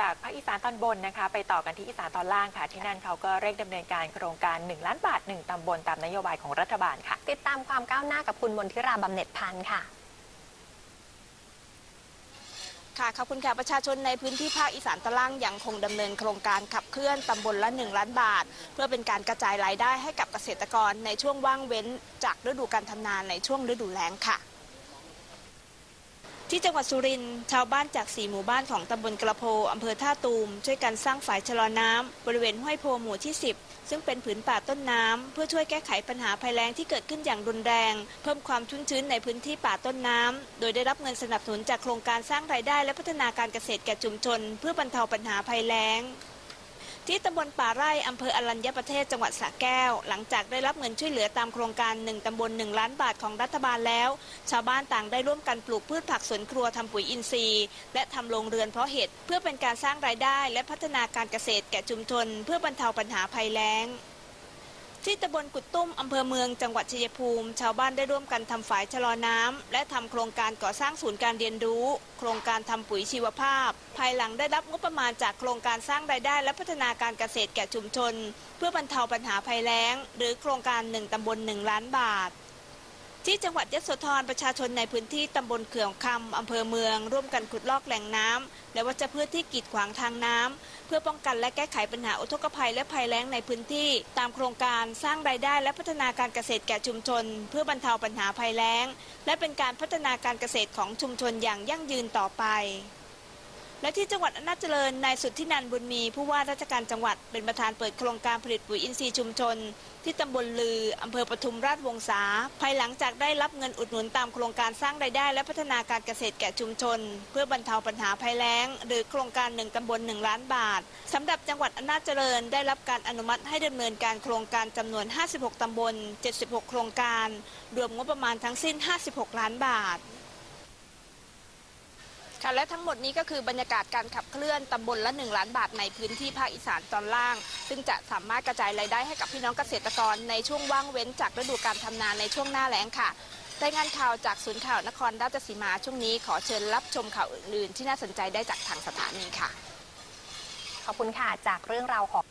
จากภาคอีสานตอนบนนะคะ ไปต่อกันที่อีสานตอนล่างค่ะ ที่นั่นเขาก็เร่งดำเนินการโครงการ 1 ล้านบาท 1ตำบลตามนโยบายของรัฐบาลค่ะ ติดตามความก้าวหน้ากับคุณมนทิราบำเหน็จพันธ์ค่ะ ค่ะขอบคุณค่ะประชาชนในพื้นที่ภาคอีสานตะล่างยังคงดำเนินโครงการขับเคลื่อนตำบลละ 1 ล้านบาท เพื่อเป็นการกระจายรายได้ให้กับเกษตรกรในช่วงว่างเว้นจากฤดูการทำนาในช่วงฤดูแล้งค่ะ ที่จังหวัดสุรินทร์ชาวบ้านจากสีหมู่บ้านของตำบลกระโพอำเภอท่าตูม ช่วยกันสร้างฝายชะลอน้ำบริเวณห้วยโพหมู่ที่ 10 ซึ่งเป็นผืนป่าต้นน้ำเพื่อช่วยแก้ไขปัญหาภัยแล้งที่เกิดขึ้นอย่างรุนแรง เพิ่มความชุ่มชื้นในพื้นที่ป่าต้นน้ำโดยได้รับเงินสนับสนุนจากโครงการสร้างรายได้และพัฒนาการเกษตรแก่ชุมชน เพื่อบรรเทาปัญหาภัยแล้ง ที่ตำบลป่าไร่อำเภออรัญญประเทศจังหวัดสระแก้ว หลังจากได้รับเงินช่วยเหลือตามโครงการ 1 ตำบล 1 ล้านบาทของรัฐบาลแล้ว ชาวบ้านต่างได้ร่วมกันปลูกพืชผักสวนครัวทำปุ๋ยอินทรีย์ และทำโรงเรือนเพาะเห็ดเพื่อเป็นการสร้างรายได้ และพัฒนาการเกษตรแก่ชุมชน เพื่อบรรเทาปัญหาภัยแล้ง ที่ตำบลกุดตุ้มอำเภอเมืองจังหวัดชัยภูมิ ชาวบ้านได้ร่วมกันทำฝายชะลอน้ำและทำโครงการก่อสร้างศูนย์การเรียนรู้ โครงการทำปุ๋ยชีวภาพ ภายหลังได้รับงบประมาณจากโครงการสร้างรายได้ และพัฒนาการเกษตรแก่ชุมชน เพื่อบรรเทาปัญหาภัยแล้ง หรือโครงการหนึ่งตำบลหนึ่งล้านบาท ที่จังหวัดยะโสธรประชาชนในพื้นที่ตำบลเขื่องคำอำเภอเมือง ร่วมกันขุดลอกแหล่งน้ำและวัชพืชที่กีดขวางทางน้ำเพื่อป้องกันและแก้ไขปัญหาอุทกภัยและภัยแล้งในพื้นที่ ตามโครงการสร้างรายได้และพัฒนาการเกษตรแก่ชุมชน เพื่อบรรเทาปัญหาภัยแล้ง และเป็นการพัฒนาการเกษตรของชุมชนอย่างยั่งยืนต่อไป และที่จังหวัดอำนาจเจริญนายสุทธินันบุญมี ผู้ว่าราชการจังหวัดเป็นประธานเปิดโครงการผลิตปุ๋ยอินทรีย์ชุมชน ที่ตำบลลืออำเภอปทุมราชวงศาภายหลังจากได้รับเงินอุดหนุนตามโครงการสร้างรายได้ และพัฒนาการเกษตรแก่ชุมชน เพื่อบรรเทาปัญหาภัยแล้ง หรือโครงการหนึ่งตำบลหนึ่งล้านบาทสำหรับจังหวัดอำนาจเจริญ ได้รับการอนุมัติให้ดำเนินการโครงการจำนวน 56ตำบล 76 โครงการ รวมงบประมาณทั้งสิ้น 56 ล้านบาท ค่ะและทั้งหมดนี้ก็คือบรรยากาศการขับเคลื่อนตำบลละ 1 ล้านบาทในพื้นที่ภาคอีสานตอนล่าง ซึ่งจะสามารถกระจายรายได้ให้กับพี่น้องเกษตรกรในช่วงว่างเว้นจากฤดูการทำนาในช่วงหน้าแล้งค่ะรายงานข่าวจากศูนย์ข่าวนครราชสีมาช่วงนี้ขอเชิญรับชมข่าวอื่นๆ ที่น่าสนใจได้จากทางสถานีค่ะ ขอบคุณค่ะจากเรื่องราวของ